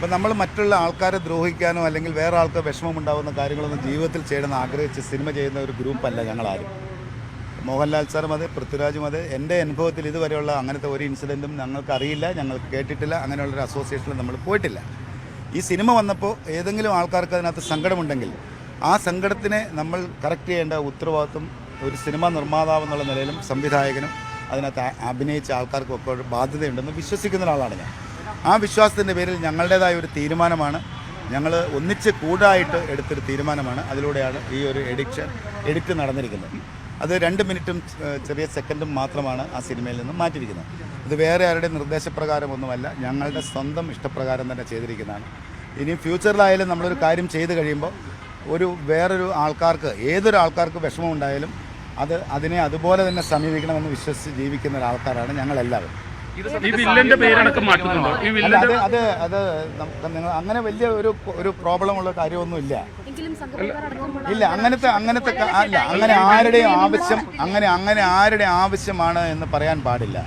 അപ്പം നമ്മൾ മറ്റുള്ള ആൾക്കാരെ ദ്രോഹിക്കാനോ അല്ലെങ്കിൽ വേറെ ആൾക്ക് വിഷമം ഉണ്ടാകുന്ന കാര്യങ്ങളൊന്നും ജീവിതത്തിൽ ചെയ്യണമെന്ന് ആഗ്രഹിച്ച് സിനിമ ചെയ്യുന്ന ഒരു ഗ്രൂപ്പല്ല ഞങ്ങളാരും. മോഹൻലാൽ സാറും അതെ പൃഥ്വിരാജും അതെ എന്റെ അനുഭവത്തിൽ ഇതുവരെയുള്ള അങ്ങനത്തെ ഒരു ഇൻസിഡന്റും ഞങ്ങൾക്ക് അറിയില്ല ഞങ്ങൾ കേട്ടിട്ടില്ല അങ്ങനെയുള്ളൊരു അസോസിയേഷനിൽ നമ്മൾ പോയിട്ടില്ല. ഈ സിനിമ വന്നപ്പോൾ ഏതെങ്കിലും ആൾക്കാർക്ക് അതിനകത്ത് സങ്കടമുണ്ടെങ്കിൽ ആ സങ്കടത്തിനെ നമ്മൾ കറക്റ്റ് ചെയ്യേണ്ട ഉത്തരവാദിത്വം ഒരു സിനിമ നിർമ്മാതാവ് എന്നുള്ള നിലയിലും സംവിധായകനും അതിനകത്ത് അഭിനയിച്ച ആൾക്കാർക്കും ഒക്കെ ബാധ്യതയുണ്ടെന്ന് വിശ്വസിക്കുന്ന ഒരാളാണ് ഞാൻ. ആ വിശ്വാസത്തിന്റെ പേരിൽ ഞങ്ങളുടേതായ ഒരു തീരുമാനമാണ്. ഞങ്ങൾ ഒന്നിച്ച് കൂടായിട്ട് എടുത്തൊരു തീരുമാനമാണ്. അതിലൂടെയാണ് ഈ ഒരു എഡിക്ഷൻ എഡിക്റ്റ് നടന്നിരിക്കുന്നത്. അത് രണ്ട് മിനിറ്റും ചെറിയ സെക്കൻഡും മാത്രമാണ് ആ സിനിമയിൽ നിന്ന് മാറ്റിയിരിക്കുന്നത്. ഇത് വേറെ ആരുടെ നിർദ്ദേശപ്രകാരമൊന്നുമല്ല. ഞങ്ങളുടെ സ്വന്തം ഇഷ്ടപ്രകാരം തന്നെ ചെയ്തിരിക്കുന്നതാണ്. ഇനി ഫ്യൂച്ചറിലായാലും നമ്മളൊരു കാര്യം ചെയ്ത് കഴിയുമ്പോൾ ഒരു വേറൊരു ആൾക്കാർക്ക് ഏതൊരു ആൾക്കാർക്ക് വിഷമം ഉണ്ടായാലും അത് അതിനെ അതുപോലെ തന്നെ സമീപിക്കണമെന്ന് വിശ്വസിച്ച് ജീവിക്കുന്ന ഒരാൾക്കാരാണ് ഞങ്ങളെല്ലാവരും. ഈ വില്ലന്റെ പേരടക്കം മാറ്റുന്നുണ്ടോ? ഈ വില്ലന്റെ അത് അത് നിങ്ങൾ അങ്ങനെ വലിയ ഒരു ഒരു പ്രോബ്ലം ഉള്ള കാര്യമൊന്നുമില്ല ഇല്ല അങ്ങനത്തെ അങ്ങനത്തെ അല്ല അങ്ങനെ ആരുടെയും ആവശ്യം അങ്ങനെ അങ്ങനെ ആരുടെ ആവശ്യമാണ് എന്ന് പറയാൻ പാടില്ല.